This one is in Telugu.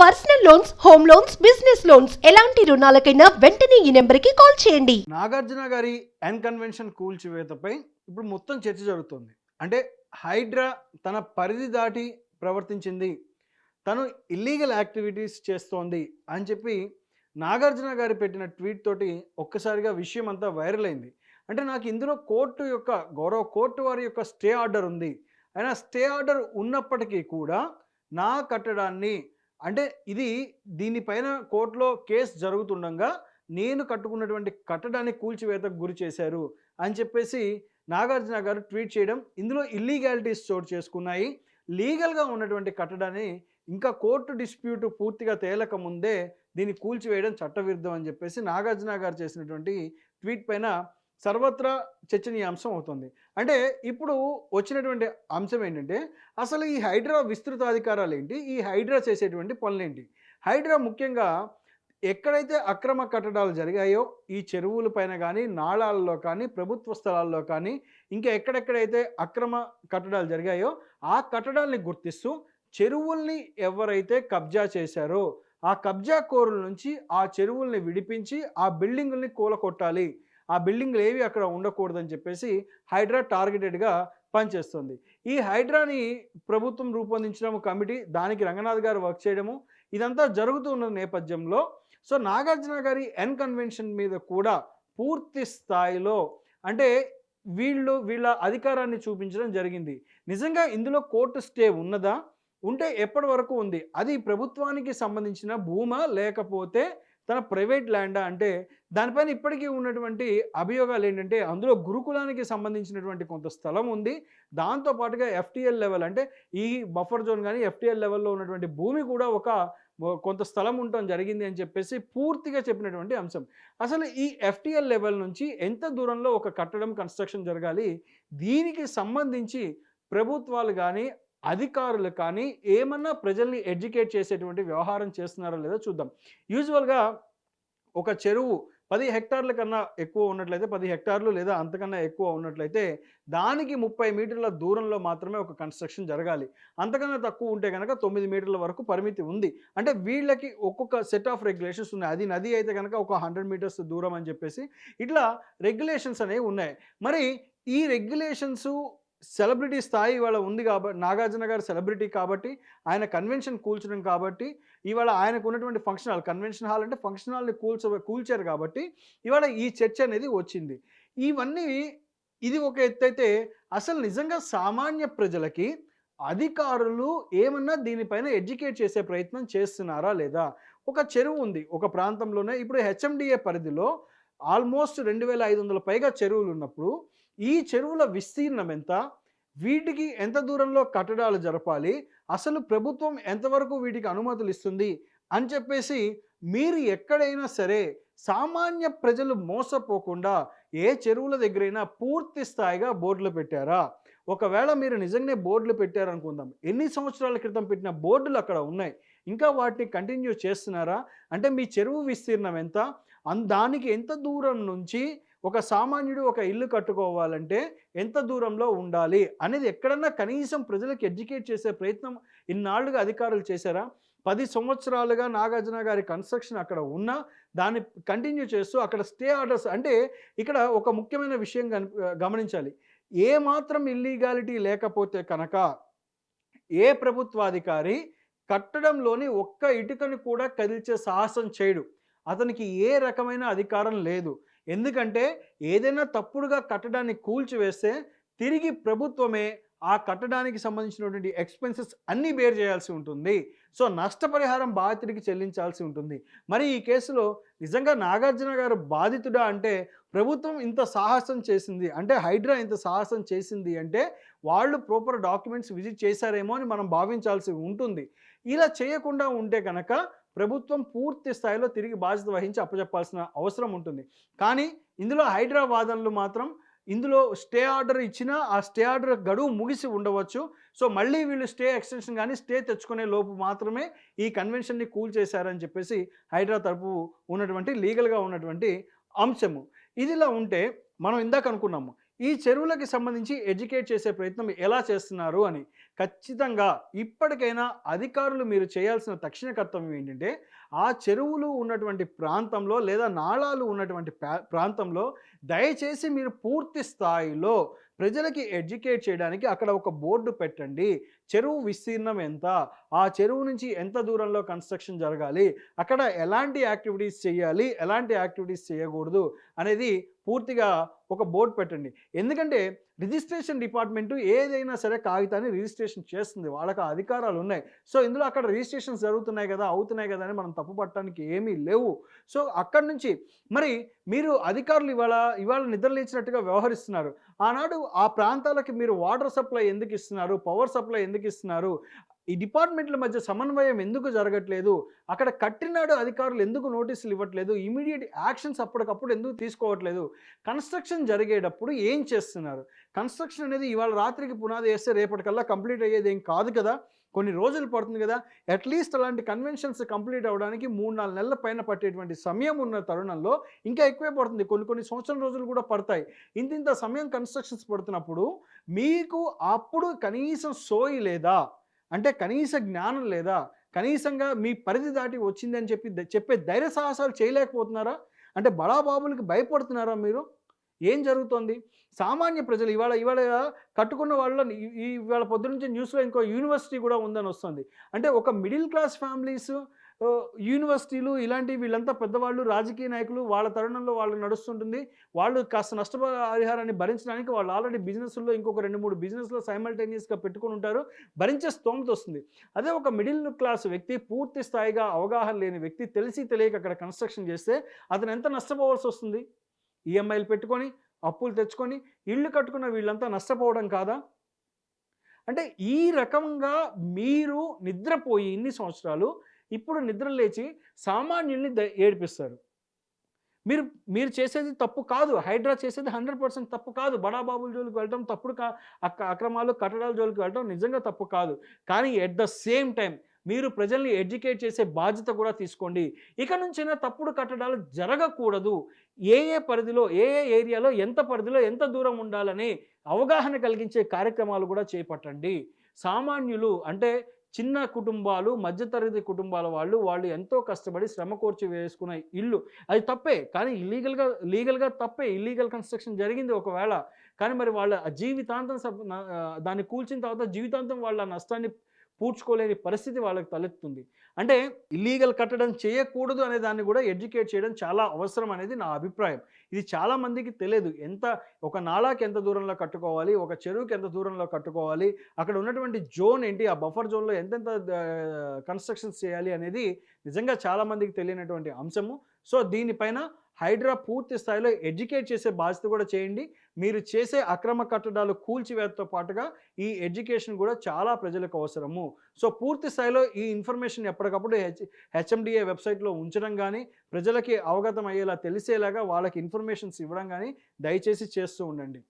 Personal loans home loans business loans. ఎలాంటి రుణాలకైనా వెంటనే ఈ నెంబర్కి కాల్ చేయండి. నాగార్జున గారి ఎన్ కన్వెన్షన్ కూల్చివేతపై ఇప్పుడు మొత్తం చర్చ జరుగుతుంది. అంటే హైడ్రా తన పరిధి దాటి ప్రవర్తించింది. తను ఇల్లీగల్ యాక్టివిటీస్ చేస్తోంది అని చెప్పి నాగార్జున గారు పెట్టిన ట్వీట్ తోటి ఒక్కసారిగా విషయం అంతా వైరల్ అయింది. అంటే నాకు ఇందులో కోర్టు యొక్క గౌరవ కోర్టు వారి యొక్క స్టే ఆర్డర్ ఉంది. అయినా స్టే ఆర్డర్ ఉన్నప్పటికీ కూడా నా కట్టడాన్ని అంటే ఇది దీనిపైన కోర్టులో కేసు జరుగుతుండగా నేను కట్టుకున్నటువంటి కట్టడాన్ని కూల్చివేతకు గురి చేశారు అని చెప్పేసి నాగార్జున గారు ట్వీట్ చేయడం ఇందులో ఇల్లీగాలిటీస్ చోటు చేసుకున్నాయి. లీగల్గా ఉన్నటువంటి కట్టడాన్ని ఇంకా కోర్టు డిస్ప్యూట్ పూర్తిగా తేలక ముందే దీన్ని కూల్చివేయడం చట్టవిరుద్ధం అని చెప్పేసి నాగార్జున గారు చేసినటువంటి ట్వీట్ పైన సర్వత్రా చర్చనీయాంశం అవుతుంది. అంటే ఇప్పుడు వచ్చినటువంటి అంశం ఏంటంటే అసలు ఈ హైడ్రా విస్తృత అధికారాలు ఏంటి ఈ హైడ్రా చేసేటువంటి పనులేంటి? హైడ్రా ముఖ్యంగా ఎక్కడైతే అక్రమ కట్టడాలు జరిగాయో ఈ చెరువుల పైన కానీ నాళాలలో కానీ ప్రభుత్వ స్థలాల్లో కానీ ఇంకా ఎక్కడెక్కడైతే అక్రమ కట్టడాలు జరిగాయో ఆ కట్టడాల్ని గుర్తిస్తూ చెరువుల్ని ఎవరైతే కబ్జా చేశారో ఆ కబ్జా కోరుల నుంచి ఆ చెరువుల్ని విడిపించి ఆ బిల్డింగుల్ని కూలకొట్టాలి ఆ బిల్డింగ్లు ఏవి అక్కడ ఉండకూడదని చెప్పేసి హైడ్రా టార్గెటెడ్గా పనిచేస్తుంది. ఈ హైడ్రాని ప్రభుత్వం రూపొందించడం కమిటీ దానికి రంగనాథ్ గారు వర్క్ చేయడము ఇదంతా జరుగుతున్న నేపథ్యంలో సో నాగార్జున గారి ఎన్ కన్వెన్షన్ మీద కూడా పూర్తి స్థాయిలో అంటే వీళ్ళు వీళ్ళ అధికారాన్ని చూపించడం జరిగింది. నిజంగా ఇందులో కోర్టు స్టే ఉన్నదా? ఉంటే ఎప్పటి వరకు ఉంది? అది ప్రభుత్వానికి సంబంధించిన భూమా? లేకపోతే తన ప్రైవేట్ ల్యాండా అంటే దానిపైన ఇప్పటికీ ఉన్నటువంటి అభియోగాలు ఏంటంటే అందులో గురుకులానికి సంబంధించినటువంటి కొంత స్థలం ఉంది. దాంతో పాటుగా ఎఫ్టీఎల్ లెవెల్ అంటే ఈ బఫర్ జోన్ కానీ ఎఫ్టీఎల్ లెవెల్లో ఉన్నటువంటి భూమి కూడా ఒక కొంత స్థలం ఉండటం జరిగింది అని చెప్పేసి పూర్తిగా చెప్పినటువంటి అంశం. అసలు ఈ ఎఫ్టీఎల్ లెవెల్ నుంచి ఎంత దూరంలో ఒక కట్టడం కన్స్ట్రక్షన్ జరగాలి? దీనికి సంబంధించి ప్రభుత్వాలు కానీ అధికారులు కానీ ఏమన్నా ప్రజల్ని ఎడ్యుకేట్ చేసేటువంటి వ్యవహారం చేస్తున్నారో లేదో చూద్దాం. యూజువల్గా ఒక చెరువు పది హెక్టార్ల కన్నా ఎక్కువ ఉన్నట్లయితే పది హెక్టార్లు లేదా అంతకన్నా ఎక్కువ ఉన్నట్లయితే దానికి ముప్పై మీటర్ల దూరంలో మాత్రమే ఒక కన్స్ట్రక్షన్ జరగాలి. అంతకన్నా తక్కువ ఉంటే కనుక తొమ్మిది మీటర్ల వరకు పరిమితి ఉంది. అంటే వీళ్ళకి ఒక్కొక్క సెట్ ఆఫ్ రెగ్యులేషన్స్ ఉన్నాయి. అది నది అయితే కనుక ఒక హండ్రెడ్ మీటర్స్ దూరం అని చెప్పేసి ఇట్లా రెగ్యులేషన్స్ అనేవి ఉన్నాయి. మరి ఈ రెగ్యులేషన్స్ సెలబ్రిటీ స్థాయి ఇవాళ ఉంది కాబట్టి నాగార్జున గారు సెలబ్రిటీ కాబట్టి ఆయన కన్వెన్షన్ కూల్చడం కాబట్టి ఇవాళ ఆయనకు ఉన్నటువంటి ఫంక్షన్ హాల్ కన్వెన్షన్ హాల్ అంటే ఫంక్షన్ హాల్ని కూల్చ కూల్చారు కాబట్టి ఇవాళ ఈ చర్చ అనేది వచ్చింది. ఇవన్నీ ఇది ఒక ఎత్తు అయితే అసలు నిజంగా సామాన్య ప్రజలకి అధికారులు ఏమన్నా దీనిపైన ఎడ్యుకేట్ చేసే ప్రయత్నం చేస్తున్నారా లేదా? ఒక చెరువు ఉంది ఒక ప్రాంతంలోనే. ఇప్పుడు హెచ్ఎండిఏ పరిధిలో ఆల్మోస్ట్ రెండు వేల ఐదు వందల పైగా చెరువులు ఉన్నప్పుడు ఈ చెరువుల విస్తీర్ణం ఎంత వీటికి ఎంత దూరంలో కట్టడాలు జరపాలి? అసలు ప్రభుత్వం ఎంతవరకు వీటికి అనుమతులు ఇస్తుంది అని చెప్పేసి మీరు ఎక్కడైనా సరే సామాన్య ప్రజలు మోసపోకుండా ఏ చెరువుల దగ్గరైనా పూర్తి స్థాయిగా బోర్డులు పెట్టారా? ఒకవేళ మీరు నిజంగానే బోర్డులు పెట్టారనుకుందాం. ఎన్ని సంవత్సరాల క్రితం పెట్టిన బోర్డులు అక్కడ ఉన్నాయి? ఇంకా వాటిని కంటిన్యూ చేస్తున్నారా? అంటే మీ చెరువు విస్తీర్ణం ఎంత దానికి ఎంత దూరం నుంచి ఒక సామాన్యుడు ఒక ఇల్లు కట్టుకోవాలంటే ఎంత దూరంలో ఉండాలి అనేది ఎక్కడన్నా కనీసం ప్రజలకు ఎడ్యుకేట్ చేసే ప్రయత్నం ఇన్నాళ్ళుగా అధికారులు చేశారా? పది సంవత్సరాలుగా నాగార్జున గారి కన్స్ట్రక్షన్ అక్కడ ఉన్నా దాన్ని కంటిన్యూ చేస్తూ అక్కడ స్టే ఆర్డర్స్ అంటే ఇక్కడ ఒక ముఖ్యమైన విషయం గమనించాలి. ఏ మాత్రం ఇల్లీగాలిటీ లేకపోతే కనుక ఏ ప్రభుత్వాధికారి కట్టడంలోని ఒక్క ఇటుకని కూడా కదిల్చే సాహసం చేయడు. అతనికి ఏ రకమైన అధికారం లేదు. ఎందుకంటే ఏదైనా తప్పుడుగా కట్టడాన్ని కూల్చివేస్తే తిరిగి ప్రభుత్వమే ఆ కట్టడానికి సంబంధించినటువంటి ఎక్స్పెన్సెస్ అన్నీ బేర్ చేయాల్సి ఉంటుంది. సో నష్టపరిహారం బాధితుడికి చెల్లించాల్సి ఉంటుంది. మరి ఈ కేసులో నిజంగా నాగార్జున గారు బాధితుడా అంటే ప్రభుత్వం ఇంత సాహసం చేసింది అంటే హైడ్రా ఇంత సాహసం చేసింది అంటే వాళ్ళు ప్రాపర్ డాక్యుమెంట్స్ విజిట్ చేశారేమో అని మనం భావించాల్సి ఉంటుంది. ఇలా చేయకుండా ఉంటే కనుక ప్రభుత్వం పూర్తి స్థాయిలో తిరిగి బాధ్యత వహించి అప్పచెప్పాల్సిన అవసరం ఉంటుంది. కానీ ఇందులో హైదరాబాదన్లు మాత్రం ఇందులో స్టే ఆర్డర్ ఇచ్చినా ఆ స్టే ఆర్డర్ గడువు ముగిసి ఉండవచ్చు. సో మళ్ళీ వీళ్ళు స్టే ఎక్స్టెన్షన్ కానీ స్టే తెచ్చుకునే లోపు మాత్రమే ఈ కన్వెన్షన్ని కూల్ చేశారని చెప్పేసి హైడ్రా తరపు ఉన్నటువంటి లీగల్గా ఉన్నటువంటి అంశము. ఇదిలా ఉంటే మనం ఇందాక అనుకున్నాము ఈ చెరువులకి సంబంధించి ఎడ్యుకేట్ చేసే ప్రయత్నం ఎలా చేస్తున్నారు అని. ఖచ్చితంగా ఇప్పటికైనా అధికారులు మీరు చేయాల్సిన తక్షణ కర్తవ్యం ఏంటంటే ఆ చెరువులు ఉన్నటువంటి ప్రాంతంలో లేదా నాళాలు ఉన్నటువంటి ప్రా- ప్రాంతంలో దయచేసి మీరు పూర్తి స్థాయిలో ప్రజలకి ఎడ్యుకేట్ చేయడానికి అక్కడ ఒక బోర్డు పెట్టండి. చెరువు విస్తీర్ణం ఎంత? ఆ చెరువు నుంచి ఎంత దూరంలో కన్స్ట్రక్షన్ జరగాలి? అక్కడ ఎలాంటి యాక్టివిటీస్ చేయాలి? ఎలాంటి యాక్టివిటీస్ చేయకూడదు? అనేది పూర్తిగా ఒక బోర్డు పెట్టండి. ఎందుకంటే రిజిస్ట్రేషన్ డిపార్ట్మెంటు ఏదైనా సరే కాగితాన్ని రిజిస్ట్రేషన్ చేస్తుంది. వాళ్ళకి అధికారాలు ఉన్నాయి. సో ఇందులో అక్కడ రిజిస్ట్రేషన్స్ జరుగుతున్నాయి కదా అవుతున్నాయి కదా అని మనం తప్పు పట్టడానికి ఏమీ లేవు. సో అక్కడి నుంచి మరి మీరు అధికారులు ఇవాళ ఇవాళ నిద్రలేచినట్టుగా వ్యవహరిస్తున్నారు. ఆనాడు ఆ ప్రాంతాలకి మీరు వాటర్ సప్లై ఎందుకు ఇస్తున్నారు? పవర్ సప్లై ఎందుకు ఇస్తున్నారు ఈ డిపార్ట్మెంట్ల మధ్య సమన్వయం ఎందుకు జరగట్లేదు? అక్కడ కట్టినాడు అధికారులు ఎందుకు నోటీసులు ఇవ్వట్లేదు? ఇమీడియట్ యాక్షన్స్ అప్పటికప్పుడు ఎందుకు తీసుకోవట్లేదు? కన్స్ట్రక్షన్ జరిగేటప్పుడు ఏం చేస్తున్నారు? కన్స్ట్రక్షన్ అనేది ఇవాళ రాత్రికి పునాది వేస్తే రేపటికల్లా కంప్లీట్ అయ్యేది ఏం కాదు కదా? కొన్ని రోజులు పడుతుంది కదా? అట్లీస్ట్ అలాంటి కన్వెన్షన్స్ కంప్లీట్ అవ్వడానికి మూడు నాలుగు నెలల పైన పట్టేటువంటి సమయం ఉన్న తరుణంలో ఇంకా ఎక్కువే పడుతుంది. కొన్ని కొన్ని సంవత్సరం రోజులు కూడా పడతాయి. ఇంత ఇంత సమయం కన్స్ట్రక్షన్స్ పడుతున్నప్పుడు మీకు అప్పుడు కనీసం సోయి లేదా? అంటే కనీస జ్ఞానం లేదా? కనీసంగా మీ పరిధి దాటి వచ్చిందని చెప్పి చెప్పే ధైర్య సాహసాలు చేయలేకపోతున్నారా? అంటే బడాబాబులకి భయపడుతున్నారా మీరు? ఏం జరుగుతోంది? సామాన్య ప్రజలు ఇవాళ ఇవాళ కట్టుకున్న వాళ్ళ ఇవాళ పొద్దు నుంచి న్యూస్లో ఇంకో యూనివర్సిటీ కూడా ఉందని వస్తుంది. అంటే ఒక మిడిల్ క్లాస్ ఫ్యామిలీస్ యూనివర్సిటీలు ఇలాంటి వీళ్ళంతా పెద్దవాళ్ళు రాజకీయ నాయకులు వాళ్ళ తరుణంలో వాళ్ళు నడుస్తుంటుంది. వాళ్ళు కాస్త నష్టపరిహారాన్ని భరించడానికి వాళ్ళు ఆల్రెడీ బిజినెస్లో ఇంకొక రెండు మూడు బిజినెస్లో సైమల్టేనియస్గా పెట్టుకుని ఉంటారు. భరించే స్తోమత వస్తుంది. అదే ఒక మిడిల్ క్లాస్ వ్యక్తి పూర్తి స్థాయిగా అవగాహన లేని వ్యక్తి తెలిసి తెలియక అక్కడ కన్స్ట్రక్షన్ చేస్తే అతను ఎంత నష్టపోవాల్సి వస్తుంది? ఈఎంఐలు పెట్టుకొని అప్పులు తెచ్చుకొని ఇళ్ళు కట్టుకున్న వీళ్ళంతా నష్టపోవడం కాదా? అంటే ఈ రకంగా మీరు నిద్రపోయి ఇన్ని సంవత్సరాలు ఇప్పుడు నిద్ర లేచి సామాన్యుల్ని ద- ఏడిపిస్తారు. మీరు మీరు చేసేది తప్పు కాదు. హైడ్రా చేసేది హండ్రెడ్ పర్సెంట్ తప్పు కాదు. బడాబాబుల జోలికి వెళ్ళడం తప్పుడు కా అక్క అక్రమాలు కట్టడాల జోలికి వెళ్ళడం నిజంగా తప్పు కాదు. కానీ ఎట్ ద సేమ్ టైం మీరు ప్రజల్ని ఎడ్యుకేట్ చేసే బాధ్యత కూడా తీసుకోండి. ఇక నుంచైనా తప్పుడు కట్టడాలు జరగకూడదు. ఏ ఏ పరిధిలో ఏ ఏ ఏరియాలో ఎంత పరిధిలో ఎంత దూరం ఉండాలని అవగాహన కలిగించే కార్యక్రమాలు కూడా చేపట్టండి. సామాన్యులు అంటే చిన్న కుటుంబాలు మధ్యతరగతి కుటుంబాల వాళ్ళు వాళ్ళు ఎంతో కష్టపడి శ్రమ కోర్చి వేసుకున్న ఇల్లు. అది తప్పే కానీ ఇల్లీగల్గా లీగల్గా తప్పే ఇల్లీగల్ కన్స్ట్రక్షన్ జరిగింది ఒకవేళ. కానీ మరి వాళ్ళ జీవితాంతం సబ్- దాన్ని కూల్చిన తర్వాత జీవితాంతం వాళ్ళ నష్టాన్ని పూడ్చుకోలేని పరిస్థితి వాళ్ళకి తలెత్తుంది. అంటే ఇల్లీగల్ కట్టడం చేయకూడదు అనే దాన్ని కూడా ఎడ్యుకేట్ చేయడం చాలా అవసరం అనేది నా అభిప్రాయం. ఇది చాలామందికి తెలియదు. ఎంత ఒక నాలాకి ఎంత దూరంలో కట్టుకోవాలి ఒక చెరువుకి ఎంత దూరంలో కట్టుకోవాలి అక్కడ ఉన్నటువంటి జోన్ ఏంటి ఆ బఫర్ జోన్లో ఎంతెంత కన్స్ట్రక్షన్స్ చేయాలి అనేది నిజంగా చాలామందికి తెలియనటువంటి అంశము. సో దీనిపైన హైడ్రా పూర్తి స్థాయిలో ఎడ్యుకేట్ చేసే బాధ్యత కూడా చేయండి. మీరు చేసే అక్రమ కట్టడాలు కూల్చివేతతో పాటుగా ఈ ఎడ్యుకేషన్ కూడా చాలా ప్రజలకు అవసరము. సో పూర్తి స్థాయిలో ఈ ఇన్ఫర్మేషన్ ఎప్పటికప్పుడు హెచ్ హెచ్ఎండిఏ వెబ్సైట్లో ఉంచడం కానీ ప్రజలకి అవగతం అయ్యేలా తెలిసేలాగా వాళ్ళకి ఇన్ఫర్మేషన్స్ ఇవ్వడం కానీ దయచేసి చేస్తూ ఉండండి.